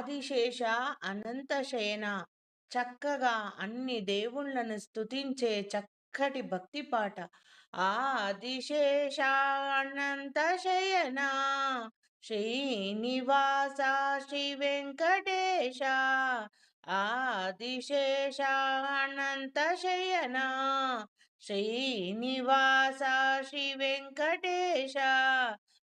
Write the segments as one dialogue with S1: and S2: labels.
S1: ఆదిశేష అనంతశయన చక్కగా అన్ని దేవుళ్ళను స్తుతించే చక్కటి భక్తి పాట. ఆదిశేష అనంతశయన శ్రీనివాస శ్రీ వెంకటేశ ఆదిశేష అనంతశయన శ్రీనివాస శ్రీ వెంకటేశ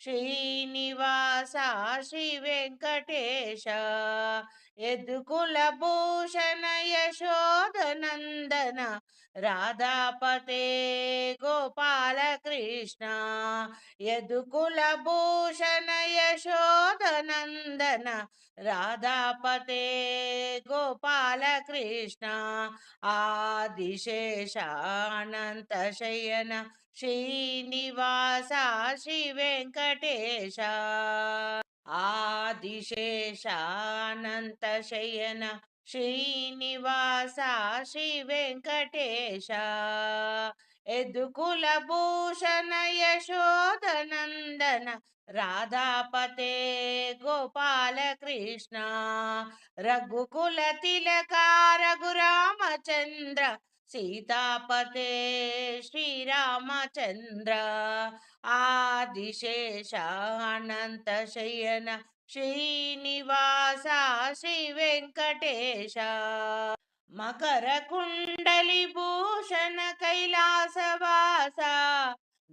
S1: శ్రీనివాస శ్రీ వెంకటేశ యదుకుల భూషణ యశోదనందన రాధాపతే గోపాల కృష్ణ యదుకుల భూషణ యశోదనందన రాధాపతే గోపాల కృష్ణ ఆదిశేష శయన శ్రీనివాస శ్రీ వెంకటేశ ఆదిశేష శయన శ్రీనివాస శ్రీ వెంకటేశ ఎదుకుల భూషణ యశోదనందన రాధాపతే గోపాలకృష్ణ రఘుకుల తిలక రఘురామచంద్ర సీతాపతే శ్రీరామచంద్ర ఆదిశేష అనంత శయన శ్రీనివాస శ్రీ వెంకటేశ మకర కుండలి భూషణ కైలాసవాస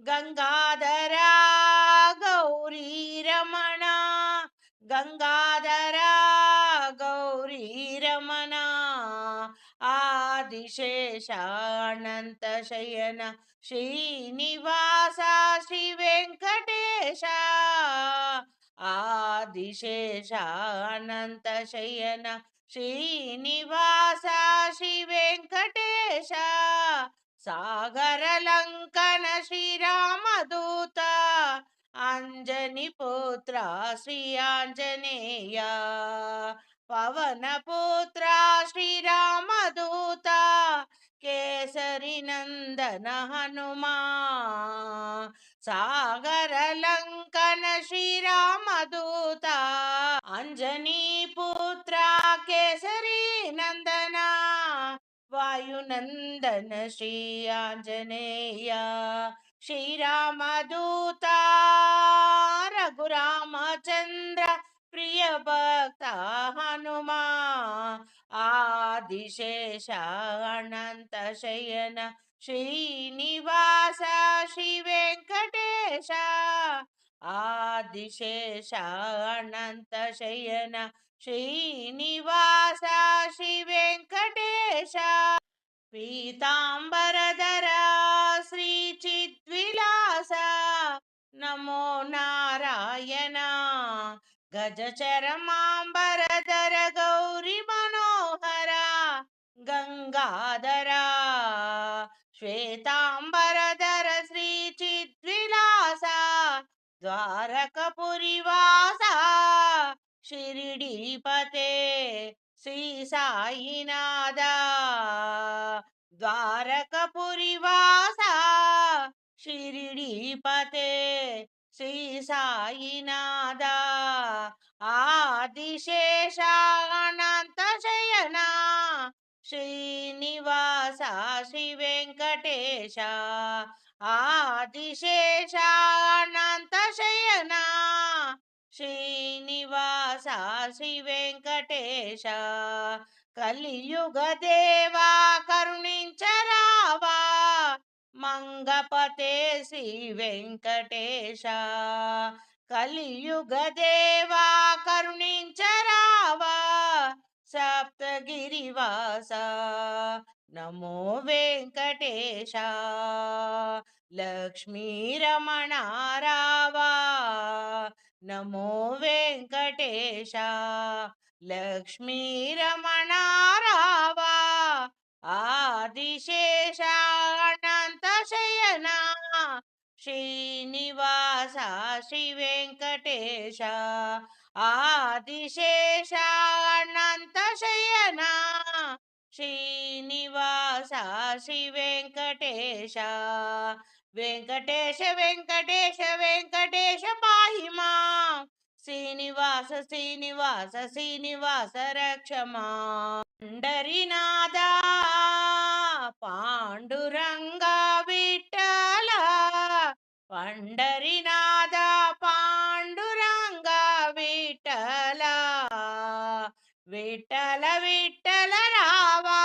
S1: గంగాధరా గౌరీ రమణ. గంగాధరా గౌరీ రమణ. ఆదిశేషానంత శయన శ్రీనివాస శ్రీ వెంకటేశ. ఆదిశేషానంత శయన శ్రీనివాస శ్రీ వెంకటేశ. సాగర अञ्जनीपुत्रा श्रियाञ्जनेया पवनपुत्रा श्रीरामदूता केसरिनन्दन हनुमा। सागरलङ्कन श्रीरामदूता। अञ्जनीपुत्रा केसरीनन्दना। वायुनन्दन श्री आञ्जनेया శ్రీరామదూత రఘురామచంద్ర ప్రియ భక్త హనుమా ఆదిశేష అనంత శయన శ్రీనివాస శ్రీ వెంకటేశ ఆదిశేష అనంత శయన శ్రీనివాస శ్రీ వెంకటేశ పీతాంబరధర నమో నారాయణ గజచరమాంబరధర గౌరీ మనోహర గంగాధర శ్వేతాంబరధర శ్రీ చిద్విలాస ద్వారకపురివాస షిరిడీపతే శ్రీ సాయినాథ ద్వారకపురివాస షిరిడీపతే శ్రీ సాయినాథ ఆదిశేష అనంత శయన శ్రీనివాస శ్రీ వెంకటేశ ఆదిశేష అనంత శయన శ్రీనివాస శ్రీ వెంకటేశ కలియుగ దేవా కరుణించరావా. మంగపతే శ్రీ వెంకటేశ. కలియుగ దేవా కరుణించరావా సప్తగిరివాస. నమో వెంకటేశ. లక్ష్మీరమణారావా. నమో వెంకటేశ. లక్ష్మీరమణారావా. ఆదిశేష శయన శ్రీనివాస శ్రీ వెంకటేశ ఆదిశేష అనంత శయన శ్రీనివాస శ్రీ వెంకటేశ వెంకటేశ వెంకటేశ వెంకటేశ మాహిమా శ్రీనివాస శ్రీనివాస శ్రీనివాస రక్షమా? పండరినాథ పాండురంగ పండరినాద పాండురంగ విఠల విఠల విఠల రావా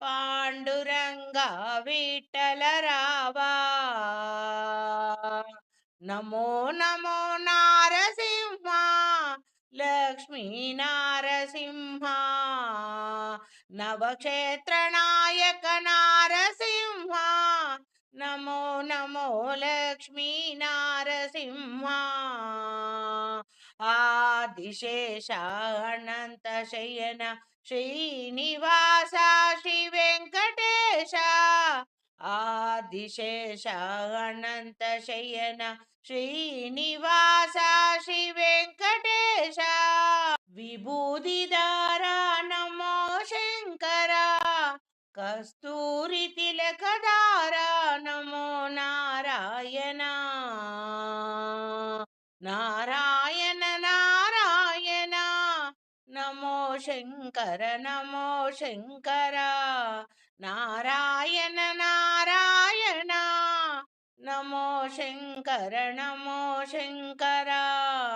S1: పాండురంగ విఠల రావా. నమో నమో నారసింహ లక్ష్మీ నారసింహ నవక్షేత్ర నాయక నారసింహ నమో నమో లక్ష్మీ నారసింహ. ఆదిశేష అనంత శయన శ్రీనివాస శ్రీ వెంకటేశ ఆదిశేష అనంత శయన శ్రీనివాస శ్రీ వెంకటేశ విభూతిదార నమో శంకరా. కస్తూరి తిలకదారా నమో నారాయణ. నారాయణ నారాయణ. నమో శంకర నమో శంకర. నారాయణ నారాయణ. నమో శంకర నమో శంకర.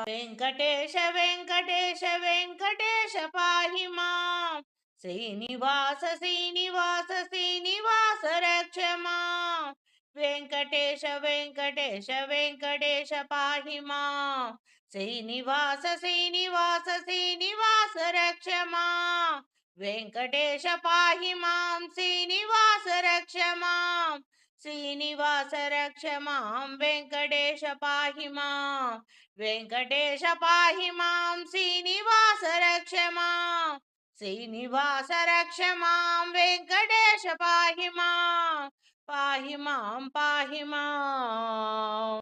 S1: వెంకటేశ వెంకటేశ వెంకటేశ పాహి మాం శ్రీనివాస శ్రీనివాస శ్రీనివాస రక్ష మాం వెంకటేశ వెంకటేశ వెంకటేశ పాహి మాం శ్రీనివాస శ్రీనివాస శ్రీనివాస రక్ష మాం వెంకటేశ పాహి మాం శ్రీనివాస రక్ష మాం శ్రీనివాస రక్ష మాం వెంకటేశ పాహి మాం వెంకటేశ పాహి మాం శ్రీనివాస రక్ష మాం శ్రీనివాస రక్ష మాం వెంకటేశ పాహి మాం పాహి మాం పాహి మాం